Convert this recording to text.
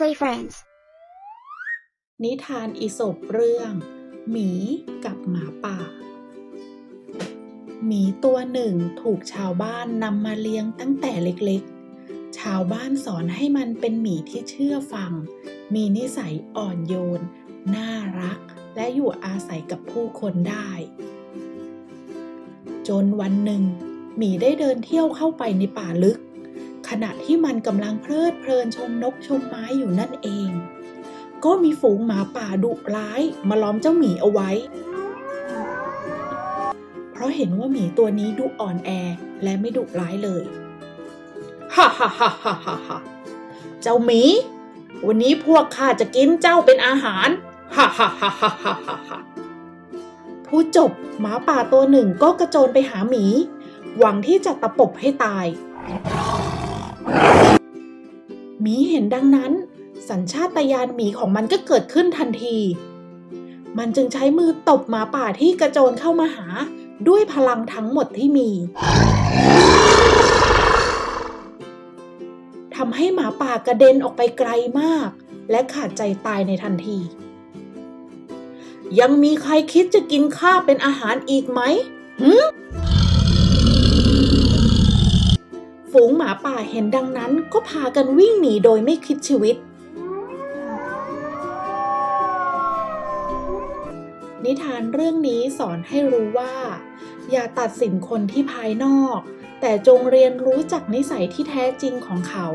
Play Friends นิทานอีสปเรื่อง หมีกับหมาป่า หมีตัวหนึ่งถูกชาวบ้านนำมาเลี้ยงตั้งแต่เล็กๆ ชาวบ้านสอนให้มันเป็นหมีที่เชื่อฟัง มีนิสัยอ่อนโยน น่ารัก และอยู่อาศัยกับผู้คนได้ จนวันหนึ่ง หมีได้เดินเที่ยวเข้าไปในป่าลึก ขณะที่มันกำลังเพลิดเพลินชมนกชมไม้อยู่นั่นเอง ก็มีฝูงหมาป่าดุร้ายมาล้อมเจ้าหมีเอาไว้ เพราะเห็นว่าหมีตัวนี้ดูอ่อนแอและไม่ดุร้ายเลยฮ่าฮ่าฮ่าฮ่าฮ่าฮ่าเจ้าหมี วันนี้พวกข้าจะกินเจ้าเป็นอาหารฮ่าฮ่าฮ่าฮ่าฮ่าฮ่าฮ่าผู้จบหมาป่าตัวหนึ่งก็กระโจนไปหาหมี หวังที่จะตะปบให้ตาย หมีเห็นดังนั้น สัญชาตญาณหมีของมันก็เกิดขึ้นทันที มันจึงใช้มือตบหมาป่าที่กระโจนเข้ามาหาด้วยพลังทั้งหมดที่มีทำให้หมาป่ากระเด็นออกไปไกลมาก และขาดใจตายในทันที ยังมีใครคิดจะกินข้าเป็นอาหารอีกไหมหืม หมาป่าเห็นดังนั้นก็พากันวิ่งหนีโดยไม่คิดชีวิต นิทานเรื่องนี้สอนให้รู้ว่า อย่าตัดสินคนที่ภายนอก แต่จงเรียนรู้จากนิสัยที่แท้จริงของเขา